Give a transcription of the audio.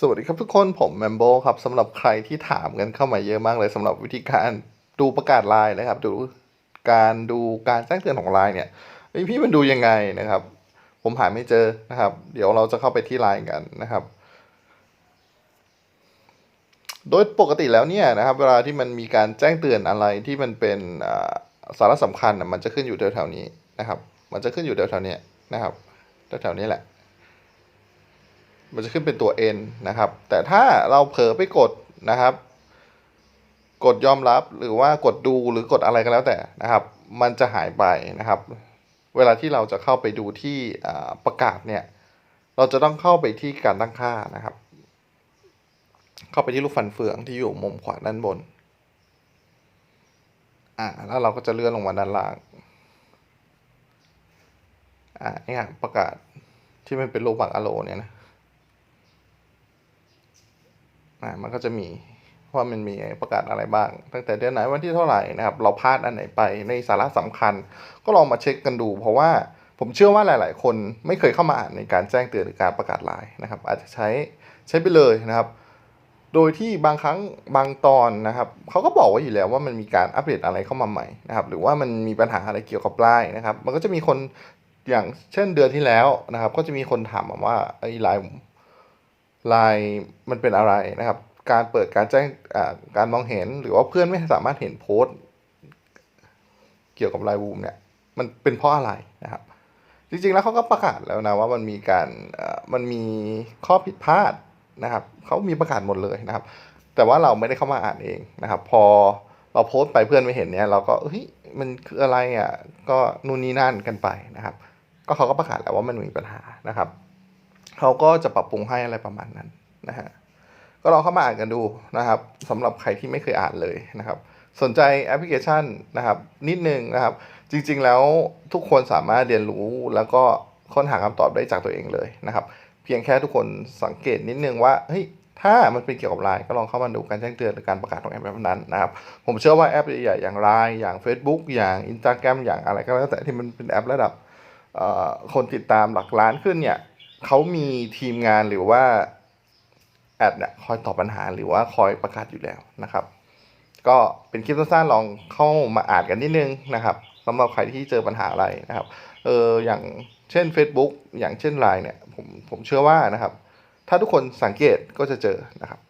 สวัสดีครับทุกคนผมแมมโบครับสำหรับใครที่ถามกันเข้ามาเยอะมากเลยสำหรับวิธีการดูประกาศไลน์นะครับ ดูการดูการแจ้งเตือนของไลน์เนี่ยพี่มันดูยังไงนะครับ ผมหาไม่เจอนะครับ เดี๋ยวเราจะเข้าไปที่ไลน์กันนะครับ โดยปกติแล้วเนี่ยนะครับ เวลาที่มันมีการแจ้งเตือนอะไรที่มันเป็นสาระสำคัญมันจะขึ้นอยู่แถวๆนี้นะครับ มันจะขึ้นอยู่แถวๆนี้นะครับแถวๆนี้แหละ มันจะขึ้นเป็นตัว N นะครับ แต่ถ้าเราเผลอไปกดนะครับ กดยอมรับหรือว่ากดดูหรือกดอะไรก็แล้วแต่นะครับ มันจะหายไปนะครับ เวลาที่เราจะเข้าไปดูที่ประกาศเนี่ย เราจะต้องเข้าไปที่การตั้งค่านะครับ เข้าไปที่ลูกฟันเฟืองที่อยู่มุมขวาด้านบน อ่า แล้วเราก็จะเลื่อนลงมาด้านล่าง อ่านี่ครับประกาศที่มันเป็นรูปบักอโลเนี่ยนะ อ่ามันก็จะมีว่ามันมีประกาศอะไรบ้าง ตั้งแต่เดือนไหนวันที่เท่าไหร่นะครับเราพลาดอันไหนไปในสาระสำคัญ ก็ลองมาเช็คกันดู เพราะว่าผมเชื่อว่าหลาย ๆ คนไม่เคยเข้ามาอ่านในการแจ้งเตือนหรือการประกาศไลน์นะครับ อาจจะใช้ใช้ไปเลยนะครับ โดยที่บางครั้งบางตอนนะครับเขาก็บอกไว้อยู่แล้วว่ามันมีการอัปเดตอะไรเข้ามาใหม่นะครับหรือว่ามันมีปัญหาอะไรเกี่ยวกับไลน์นะครับ มันก็จะมีคนอย่างเช่นเดือนที่แล้วนะครับ ก็จะมีคนถามมว่าไอ้ไลน์ ไลน์มันเป็นอะไรนะครับ การเปิดการแจ้งการมองเห็นหรือว่าเพื่อนไม่สามารถเห็นโพสต์เกี่ยวกับไลน์วูมเนี่ยมันเป็นเพราะอะไรนะครับ จริงๆแล้วเขาก็ประกาศแล้วนะว่ามันมีการมันมีข้อผิดพลาดนะครับเขามีประกาศหมดเลยนะครับ แต่ว่าเราไม่ได้เข้ามาอ่านเองนะครับ พอเราโพสต์ไปเพื่อนไม่เห็นเนี่ยเราก็เฮ้ยมันคืออะไรอะก็นู่นนี่นั่นกันไปนะครับ ก็เขาก็ประกาศแล้วว่ามันมีปัญหานะครับ เขาก็จะปรับปรุงให้อะไรประมาณนั้นนะฮะก็ลองเข้ามาอ่านกันดูนะครับสำหรับใครที่ไม่เคยอ่านเลยนะครับ สนใจแอปพลิเคชันนะครับนิดนึงนะครับ จริงๆแล้วทุกคนสามารถเรียนรู้แล้วก็ค้นหาคำตอบได้จากตัวเองเลยนะครับ เพียงแค่ทุกคนสังเกตนิดนึงว่าเฮ้ยถ้ามันเป็นเกี่ยวกับไลน์ก็ลองเข้ามาดูการแจ้งเตือนหรือการประกาศของแอปนั้นนะครับ ผมเชื่อว่าแอปใหญ่ๆอย่างไลน์อย่าง Facebook อย่าง Instagram อย่างอะไรก็แล้วแต่ที่มันเป็นแอประดับคนติดตามหลักล้านขึ้นเนี่ย เขามีทีมงานหรือว่าแอดเนี่ยคอยตอบปัญหาหรือว่าคอยประกาศอยู่แล้วนะครับ ก็เป็นคลิปสั้นๆลองเข้ามาอ่านกันนิดนึงนะครับสำหรับใครที่เจอปัญหาอะไรนะครับเอออย่างเช่น Facebook อย่างเช่น Line เนี่ยผมผมเชื่อว่านะครับ ถ้าทุกคนสังเกตก็จะเจอนะครับ